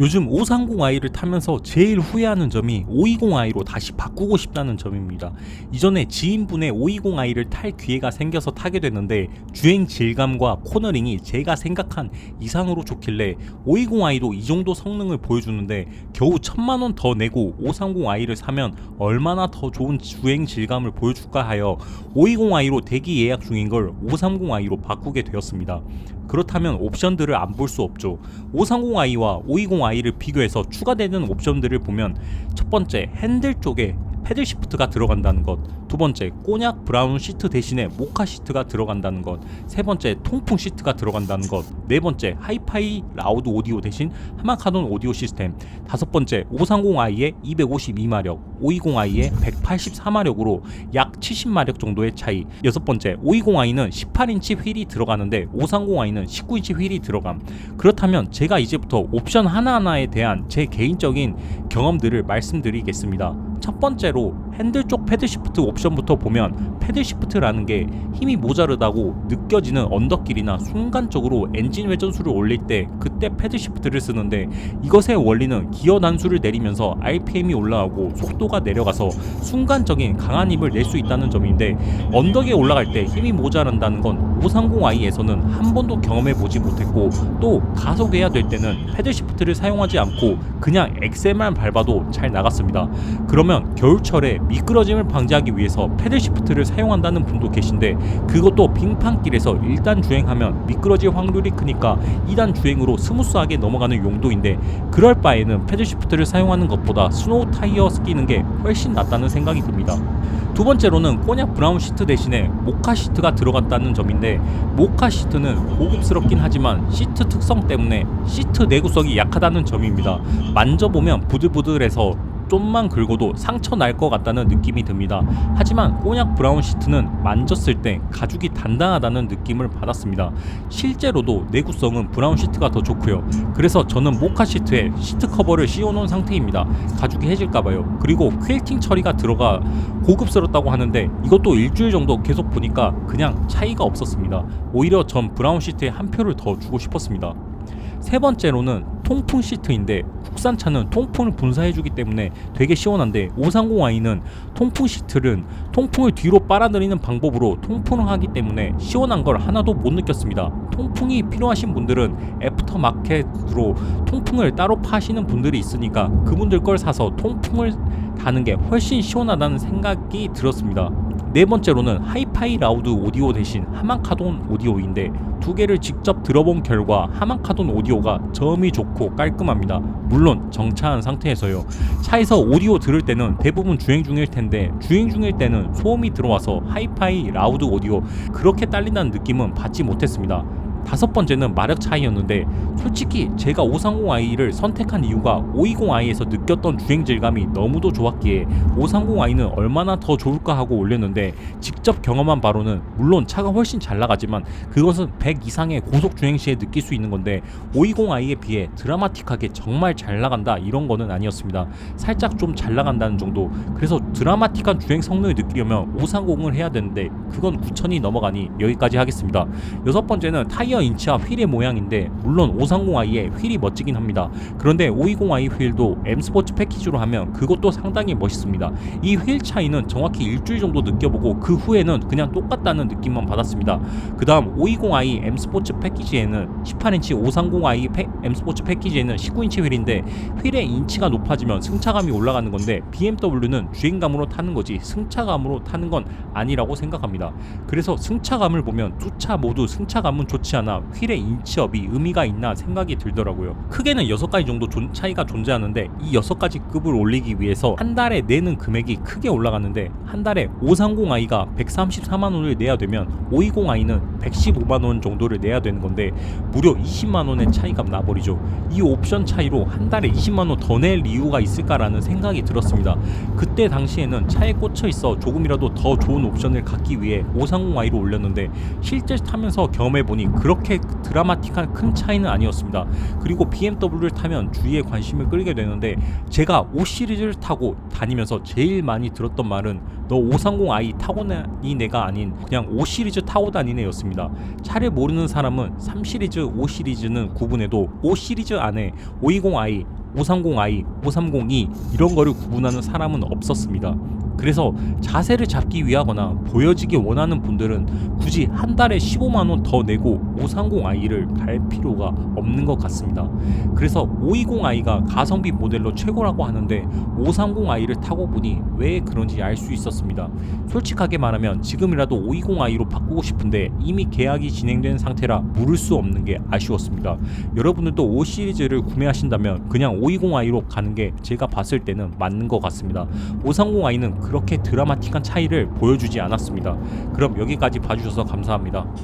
요즘 530i를 타면서 제일 후회하는 점이 520i로 다시 바꾸고 싶다는 점입니다. 이전에 지인분의 520i를 탈 기회가 생겨서 타게 됐는데 주행 질감과 코너링이 제가 생각한 이상으로 좋길래 520i도 이 정도 성능을 보여주는데 겨우 천만 원 더 내고 530i를 사면 얼마나 더 좋은 주행 질감을 보여줄까 하여 520i로 대기 예약 중인 걸 530i로 바꾸게 되었습니다. 그렇다면 옵션들을 안 볼 수 없죠. 530i와 520i를 비교해서 추가되는 옵션들을 보면 첫 번째 핸들 쪽에 패들 시프트가 들어간다는 것, 두 번째 꼬냑 브라운 시트 대신에 모카 시트가 들어간다는 것, 세 번째 통풍 시트가 들어간다는 것, 네 번째 하이파이 라우드 오디오 대신 하마카돈 오디오 시스템, 다섯 번째 530i의 252마력, 520i의 184마력으로 약 70마력 정도의 차이, 여섯 번째 520i는 18인치 휠이 들어가는데 530i는 19인치 휠이 들어감. 그렇다면 제가 이제부터 옵션 하나하나에 대한 제 개인적인 경험들을 말씀드리겠습니다. 첫 번째로 핸들 쪽 패드 시프트 옵션부터 보면 패드 시프트라는 게 힘이 모자르다고 느껴지는 언덕길이나 순간적으로 엔진 회전수를 올릴 때 그때 패드 시프트를 쓰는데 이것의 원리는 기어 단수를 내리면서 RPM이 올라가고 속도가 내려가서 순간적인 강한 힘을 낼 수 있다는 점인데 언덕에 올라갈 때 힘이 모자란다는 건 530i에서는 한 번도 경험해 보지 못했고 또 가속해야 될 때는 패드 시프트를 사용하지 않고 그냥 엑셀만 밟아도 잘 나갔습니다. 그러면 겨울철에 미끄러짐을 방지하기 위해서 패들 시프트를 사용한다는 분도 계신데 그것도 빙판길에서 1단 주행하면 미끄러질 확률이 크니까 2단 주행으로 스무스하게 넘어가는 용도인데 그럴 바에는 패들 시프트를 사용하는 것보다 스노우 타이어 끼는 게 훨씬 낫다는 생각이 듭니다. 두 번째로는 꼬냑 브라운 시트 대신에 모카 시트가 들어갔다는 점인데 모카 시트는 고급스럽긴 하지만 시트 특성 때문에 시트 내구성이 약하다는 점입니다. 만져보면 부들부들해서 좀만 긁어도 상처 날 것 같다는 느낌이 듭니다. 하지만 꼬냑 브라운 시트는 만졌을 때 가죽이 단단하다는 느낌을 받았습니다. 실제로도 내구성은 브라운 시트가 더 좋고요. 그래서 저는 모카 시트에 시트 커버를 씌워놓은 상태입니다. 가죽이 해질까봐요. 그리고 퀼팅 처리가 들어가 고급스럽다고 하는데 이것도 일주일 정도 계속 보니까 그냥 차이가 없었습니다. 오히려 전 브라운 시트에 한 표를 더 주고 싶었습니다. 세 번째로는 통풍 시트인데 국산차는 통풍을 분사해주기 때문에 되게 시원한데 530i는 통풍 시트는 통풍을 뒤로 빨아들이는 방법으로 통풍을 하기 때문에 시원한 걸 하나도 못 느꼈습니다. 통풍이 필요하신 분들은 애프터 마켓으로 통풍을 따로 파시는 분들이 있으니까 그분들 걸 사서 통풍을 다는 게 훨씬 시원하다는 생각이 들었습니다. 네 번째로는 하이파이 라우드 오디오 대신 하만카돈 오디오인데 두 개를 직접 들어본 결과 하만카돈 오디오가 저음이 좋고 깔끔합니다. 물론 정차한 상태에서요. 차에서 오디오 들을 때는 대부분 주행 중일 텐데 주행 중일 때는 소음이 들어와서 하이파이 라우드 오디오 그렇게 딸린다는 느낌은 받지 못했습니다. 다섯 번째는 마력 차이였는데 솔직히 제가 530i를 선택한 이유가 520i에서 느꼈던 주행 질감이 너무도 좋았기에 530i는 얼마나 더 좋을까 하고 올렸는데 직접 경험한 바로는 물론 차가 훨씬 잘 나가지만 그것은 100 이상의 고속 주행 시에 느낄 수 있는 건데 520i에 비해 드라마틱하게 정말 잘 나간다 이런 거는 아니었습니다. 살짝 좀 잘 나간다는 정도. 그래서 드라마틱한 주행 성능을 느끼려면 530을 해야 되는데 그건 9000이 넘어가니 여기까지 하겠습니다. 여섯 번째는 타이어 인치와 휠의 모양인데 물론 530i의 휠이 멋지긴 합니다. 그런데 520i 휠도 M 스포츠 패키지로 하면 그것도 상당히 멋있습니다. 이 휠 차이는 정확히 일주일 정도 느껴보고 그 후에는 그냥 똑같다는 느낌만 받았습니다. 그 다음 520i M 스포츠 패키지에는 18인치 530i 패, M 스포츠 패키지에는 19인치 휠인데 휠의 인치가 높아지면 승차감이 올라가는 건데 BMW는 주행 감으로 타는 거지 승차감으로 타는 건 아니라고 생각합니다. 그래서 승차감을 보면 두 차 모두 승차감은 좋지 않아 휠의 인치업이 의미가 있나 생각이 들더라고요. 크게는 6가지 정도 존- 차이가 존재하는데 이 6가지 급을 올리기 위해서 한 달에 내는 금액이 크게 올라가는데 한 달에 530i가 134만 원을 내야 되면 520i는 115만 원 정도를 내야 되는 건데 무려 20만 원의 차이가 나버리죠. 이 옵션 차이로 한 달에 20만 원 더 낼 이유가 있을까라는 생각이 들었습니다. 그때 당시 에는 차에 꽂혀 있어 조금이라도 더 좋은 옵션을 갖기 위해 530i로 올렸는데 실제 타면서 경험해 보니 그런 그렇게 드라마틱한 큰 차이는 아니었습니다. 그리고 BMW를 타면 주위에 관심을 끌게 되는데 제가 5 시리즈를 타고 다니면서 제일 많이 들었던 말은 너 530i 타고 다니 내가 아닌 그냥 5 시리즈 타고 다니네 였습니다. 차를 모르는 사람은 3 시리즈, 5 시리즈는 구분해도 5 시리즈 안에 520i, 530i, 530e 이런 거를 구분하는 사람은 없었습니다. 그래서 자세를 잡기 위하거나 보여지기 원하는 분들은 굳이 한 달에 15만 원 더 내고 530i를 갈 필요가 없는 것 같습니다. 그래서 520i가 가성비 모델로 최고라고 하는데 530i를 타고 보니 왜 그런지 알 수 있었습니다. 솔직하게 말하면 지금이라도 520i로 바꾸고 싶은데 이미 계약이 진행된 상태라 물을 수 없는 게 아쉬웠습니다. 여러분들도 5 시리즈를 구매하신다면 그냥 520i로 가는 게 제가 봤을 때는 맞는 것 같습니다. 530i는 그렇게 드라마틱한 차이를 보여주지 않았습니다. 그럼 여기까지 봐주셔서 감사합니다.